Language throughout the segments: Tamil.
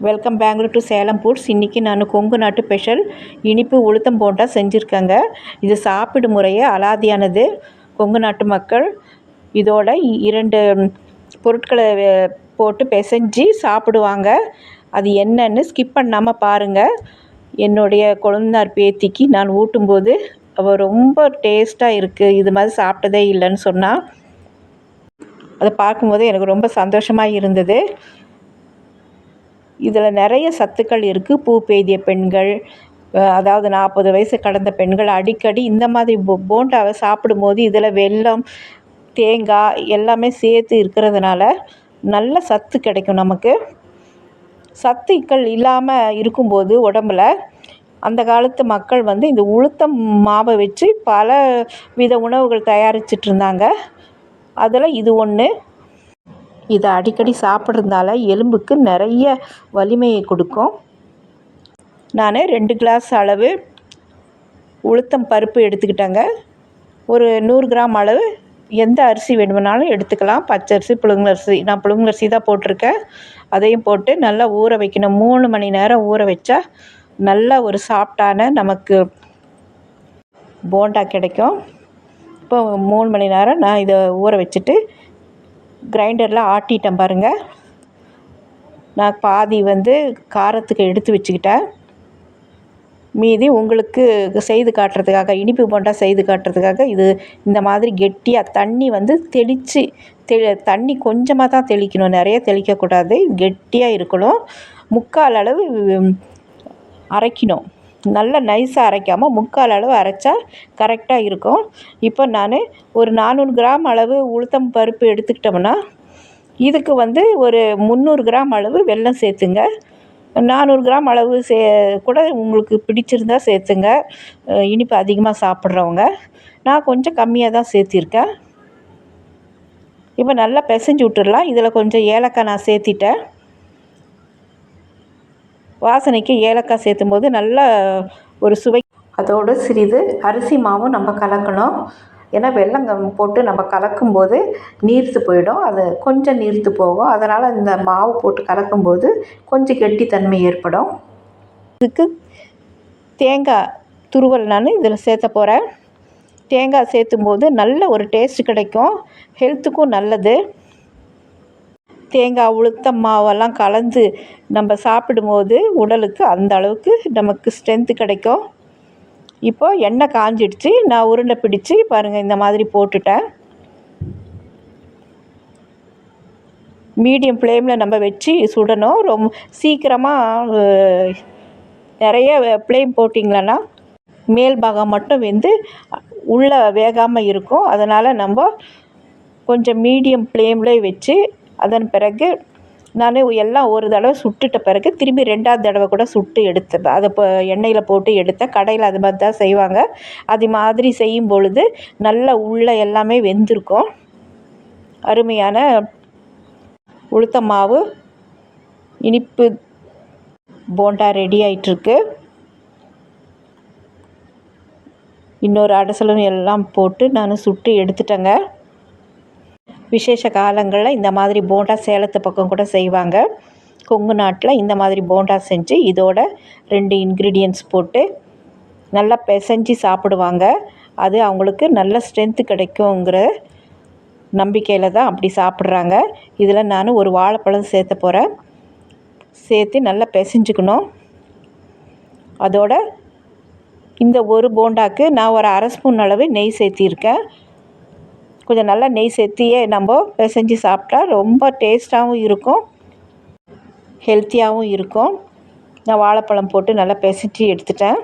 Welcome Bangalore to Salem foods இன்றைக்கி நான் கொங்கு நாட்டு ஸ்பெஷல் இனிப்பு உளுத்தம் போண்டா செஞ்சுருக்கேங்க. இது சாப்பிடும் முறையே அலாதியானது. கொங்கு நாட்டு மக்கள் இதோட இ- இரண்டு பொருட்களை போட்டு பிசைஞ்சு சாப்பிடுவாங்க. அது என்னன்னு ஸ்கிப் பண்ணாமல் பாருங்கள் என்னுடைய கொழுந்தார் பேத்திக்கு நான் ஊட்டும்போது அவள் ரொம்ப டேஸ்ட்டாக இருக்குது இது மாதிரி சாப்பிட்டதே இல்லைன்னு சொன்னால் அதை பார்க்கும்போது எனக்கு ரொம்ப சந்தோஷமாக இருந்தது. இதில் நிறைய சத்துக்கள் இருக்குது பூ பெய்திய பெண்கள் அதாவது நாற்பது வயசு கடந்த பெண்கள் அடிக்கடி இந்த மாதிரி போ போண்டாவை சாப்பிடும்போது இதில் வெல்லம் தேங்காய் எல்லாமே சேர்த்து இருக்கிறதுனால நல்ல சத்து கிடைக்கும் நமக்கு. சத்துக்கள் இல்லாமல் இருக்கும்போது உடம்புல அந்த காலத்து மக்கள் வந்து இந்த உளுத்தம் மாவை வச்சு பல வித உணவுகள் தயாரிச்சிட்ருந்தாங்க அதில் இது ஒன்று இதை அடிக்கடி சாப்பிட்றதுனால எலும்புக்கு நிறைய வலிமையை கொடுக்கும். நான் ரெண்டு கிளாஸ் அளவு உளுத்தம் பருப்பு எடுத்துக்கிட்டேங்க. ஒரு நூறு கிராம் அளவு எந்த அரிசி வேணுமானாலும் எடுத்துக்கலாம். பச்சரிசி புழுங்கலரிசி நான் புழுங்கலரிசி தான் போட்டிருக்கேன். அதையும் போட்டு நல்லா ஊற வைக்கணும். மூணு மணி நேரம் ஊற வச்சா நல்ல ஒரு சாஃப்டான நமக்கு போண்டா கிடைக்கும். இப்போ மூணு மணி நேரம் நான் இதை ஊற வச்சுட்டு கிரைண்டரில் ஆட்டிட்டேன் பாருங்கள் நான் பாதி வந்து காரத்துக்கு எடுத்து வச்சுக்கிட்டேன். மீதி உங்களுக்கு செய்து காட்டுறதுக்காக இனிப்பு போண்டா செய்து காட்டுறதுக்காக இது இந்த மாதிரி கெட்டியாக தண்ணி வந்து தெளித்து தெ தண்ணி கொஞ்சமாக தான் தெளிக்கணும். நிறைய தெளிக்கக்கூடாது. கெட்டியாக இருக்கணும். முக்கால் அளவு அரைக்கணும். நல்லா நைஸாக அரைக்காமல் முக்கால் அளவு அரைச்சா கரெக்டாக இருக்கும். இப்போ நான் ஒரு நானூறு கிராம் அளவு உளுத்தம் பருப்பு எடுத்துக்கிட்டோம்னா இதுக்கு வந்து ஒரு முந்நூறு கிராம் அளவு வெல்லம் சேர்த்துங்க. நானூறு கிராம் அளவு சே கூட உங்களுக்கு பிடிச்சிருந்தா சேர்த்துங்க. இனிப்பு அதிகமாக சாப்பிட்றவங்க. நான் கொஞ்சம் கம்மியாக தான் சேர்த்திருக்கேன். இப்போ நல்லா பிசைஞ்சு விட்டுடலாம். இதில் கொஞ்சம் ஏலக்காய் நான் சேர்த்திட்டேன். வாசனைக்கு ஏலக்காய் சேர்த்தும் போது நல்ல ஒரு சுவை. அதோடு சிறிது அரிசி மாவும் நம்ம கலக்கணும். ஏன்னா வெல்லம் போட்டு நம்ம கலக்கும்போது நீர்த்து போயிடும். அது கொஞ்சம் நீர்த்து போகும். அதனால் இந்த மாவு போட்டு கலக்கும்போது கொஞ்சம் கெட்டித்தன்மை ஏற்படும். இதுக்கு தேங்காய் துருவல் நான் இதில் சேர்த்த போகிறேன் தேங்காய் சேர்த்தும் போது நல்ல ஒரு டேஸ்ட் கிடைக்கும். ஹெல்த்துக்கும் நல்லது. தேங்காய் உளுத்தம் மாவெல்லாம் கலந்து நம்ம சாப்பிடும்போது உடலுக்கு அந்த அளவுக்கு நமக்கு ஸ்ட்ரென்த்து கிடைக்கும். இப்போது எண்ணெய் காஞ்சிடுச்சு. நான் உருண்டை பிடிச்சு பாருங்கள் இந்த மாதிரி போட்டுட்டேன். மீடியம் ஃப்ளேமில் நம்ம வச்சு சுடணும். ரொம்ப சீக்கிரமாக நிறைய ஃப்ளேம் போட்டிங்களன்னா மேல் பாகம் மட்டும் வெந்து உள்ளே வேகாமல் இருக்கும். அதனால் நம்ம கொஞ்சம் மீடியம் ஃப்ளேம்லேயே வச்சு அதன் பிறகு நான் எல்லாம் ஒரு தடவை சுட்டுட்ட பிறகு திரும்பி ரெண்டாவது தடவை கூட சுட்டு எடுத்தேன் அதை இப்போ எண்ணெயில் போட்டு எடுத்தேன் கடையில் அது மாதிரி தான் செய்வாங்க. அது மாதிரி செய்யும் பொழுது நல்லா உள்ளே எல்லாமே வெந்திருக்கும். அருமையான உளுத்த மாவு இனிப்பு போண்டா ரெடி ஆகிட்டுருக்கு இன்னொரு அடசலும் எல்லாம் போட்டு நான் சுட்டு எடுத்துட்டேங்க. விசேஷ காலங்களில் இந்த மாதிரி போண்டா சேலத்து பக்கம் கூட செய்வாங்க. கொங்கு நாட்டில் இந்த மாதிரி போண்டா செஞ்சு இதோட ரெண்டு இன்க்ரீடியன்ஸ் போட்டு நல்லா பிசைஞ்சு சாப்பிடுவாங்க. அது அவங்களுக்கு நல்ல ஸ்ட்ரென்த்து கிடைக்குங்கிற நம்பிக்கையில் தான் அப்படி சாப்பிட்றாங்க. இதில் நான் ஒரு வாழைப்பழம் சேர்த்த போகிறேன் சேர்த்து நல்லா பிசைஞ்சுக்கணும். அதோட இந்த ஒரு போண்டாக்கு நான் ஒரு அரை ஸ்பூன் அளவு நெய் சேர்த்திருக்கேன். கொஞ்சம் நல்லா நெய் சேர்த்தியே நம்ம பிசைஞ்சு சாப்பிட்டா ரொம்ப டேஸ்ட்டாகவும் இருக்கும் ஹெல்த்தியாகவும் இருக்கும். நான் வாழைப்பழம் போட்டு நல்லா பிசைஞ்சு எடுத்துட்டேன்.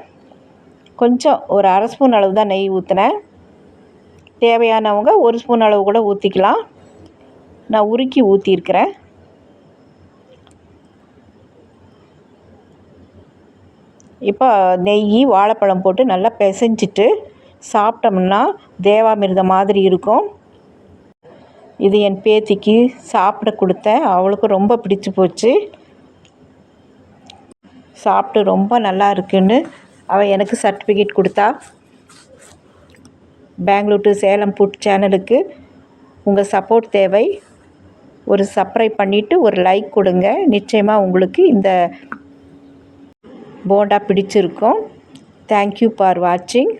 கொஞ்சம் ஒரு அரை ஸ்பூன் அளவு தான் நெய் ஊற்றினேன் தேவையானவங்க ஒரு ஸ்பூன் அளவு கூட ஊற்றிக்கலாம் நான் உருக்கி ஊற்றிருக்கிறேன் இப்போ நெய் வாழைப்பழம் போட்டு நல்லா பிசைஞ்சிட்டு சாப்பிட்டோம்னா தேவாமிர்தம் மாதிரி இருக்கும். இது என் பேத்திக்கு சாப்பிட கொடுத்தேன் அவளுக்கு ரொம்ப பிடிச்சி போச்சு. சாப்பிட்டு ரொம்ப நல்லா இருக்குன்னு அவள் எனக்கு சர்டிஃபிகேட் கொடுத்தா. பெங்களூர் டு சேலம் ஃபுட் சேனலுக்கு உங்கள் சப்போர்ட் தேவை. ஒரு சப்ஸ்கிரைப் பண்ணிவிட்டு ஒரு லைக் கொடுங்க. நிச்சயமாக உங்களுக்கு இந்த போண்டா பிடிச்சிருக்கும். தேங்க்யூ ஃபார் வாட்சிங்